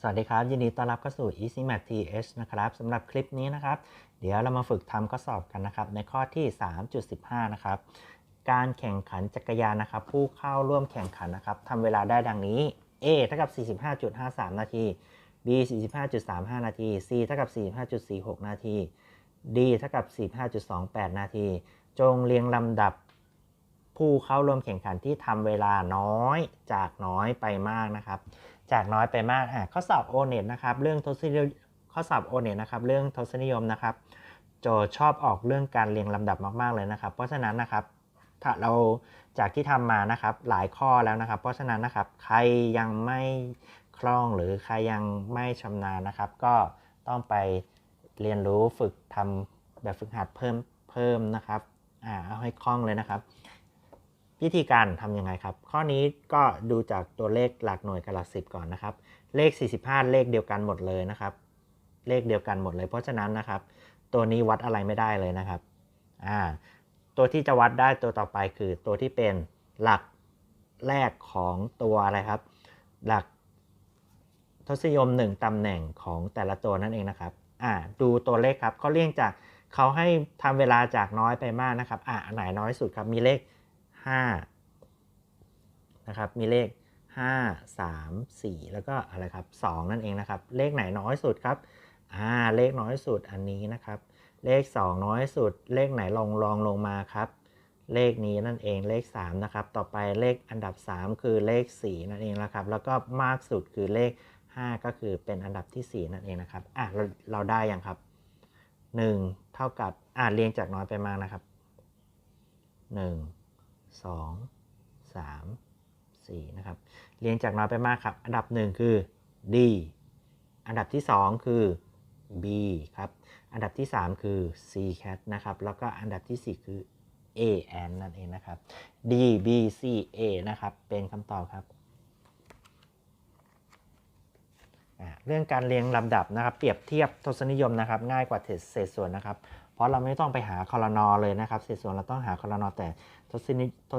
สวัสดีครับ ยินดีต้อนรับเข้าสู่ Easy Math TH นะครับสำหรับคลิปนี้นะครับ เดี๋ยวเรามาฝึกทำข้อสอบกันนะครับ ในข้อที่ 3.15 นะครับ การแข่งขันจักรยานนะครับ ผู้เข้าร่วมแข่งขันนะครับทำเวลาได้ดังนี้ A เท่ากับ 45.53 นาที B 45.35 นาที C เท่ากับ 45.46 นาที D เท่ากับ 45.28 นาที จงเรียงลำดับ ผู้เข้าร่วมแข่งขันที่ทำเวลาน้อยจากน้อยไปมากนะครับ จากน้อยไปมากอะข้อสอบโอเน็ตนะครับ เรื่องทศนิยมข้อสอบโอเน็ตนะครับ เรื่องทศนิยมนะครับ โจชอบออกเรื่องการเรียงลำดับมาก ๆ เลยนะครับ เพราะฉะนั้นนะครับ ถ้าเราจากที่ทำมานะครับ หลายข้อแล้วนะครับ เพราะฉะนั้นนะครับ ใครยังไม่คล่องหรือใครยังไม่ชำนาญนะครับ ก็ต้องไปเรียนรู้ฝึกทำแบบฝึกหัดเพิ่มเพิ่มนะครับ อ่าเอาให้คล่องเลยนะครับ วิธีการทำยังไงครับ ข้อนี้ก็ดูจากตัวเลขหลักหน่วยกับหลักสิบก่อนนะครับ เลข 45 เลขเดียวกันหมดเลยนะครับ เลขเดียวกันหมดเลย เพราะฉะนั้นนะครับ ตัวนี้วัดอะไรไม่ได้เลยนะครับอ่าตัวที่จะวัดได้ตัวต่อไปคือตัวที่เป็นหลักแรกของตัวอะไรครับ หลักทศนิยม 1 ตำแหน่งของแต่ละตัวนั่นเองนะครับอ่าดูตัวเลขครับเขาเรียงจากเขาให้ทำเวลาจากน้อยไปมากนะครับอ่าไหนน้อยสุดครับมีเลข 5นะครับมีเลข 5 3 4 แล้วก็อะไรครับ 2 นั่นเองนะครับ เลขไหนน้อยสุดครับอ่าเลขน้อยสุดอันนี้นะครับ เลข 2 น้อยสุด เลขไหนลองลองลงมาครับเลขนี้นั่นเองเลข 3 นะครับ ต่อไปเลขอันดับ 3 คือเลข 4 นั่นเองนะครับ แล้วก็มากสุดคือเลข 5 ก็คือเป็นอันดับที่ 4 นั่นเองนะครับอะเราเราได้ยังครับ 1 เท่ากับอ่าเรียงจากน้อยไปมากนะครับ 1 2 3 4นะครับเรียงจากน้อยไปมากครับ อันดับ 1 คือ D อันดับที่ 2 คือ B ครับ อันดับที่ 3 คือ C cat นะครับ แล้วก็อันดับที่ 4 คือ A n นั่นเองนะครับ D B C A นะครับ เป็นคำตอบครับเรื่องการเรียงลำดับนะครับ เปรียบเทียบทศนิยมนะครับ ง่ายกว่าเศษส่วนนะครับ เพราะเราไม่ต้องไปหาคอรนอเลยนะครับเศษส่วนเราต้องหาคอรนอแต่ท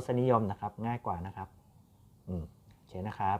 ศนิยมนะครับง่ายกว่านะครับอืมโอเคนะครับ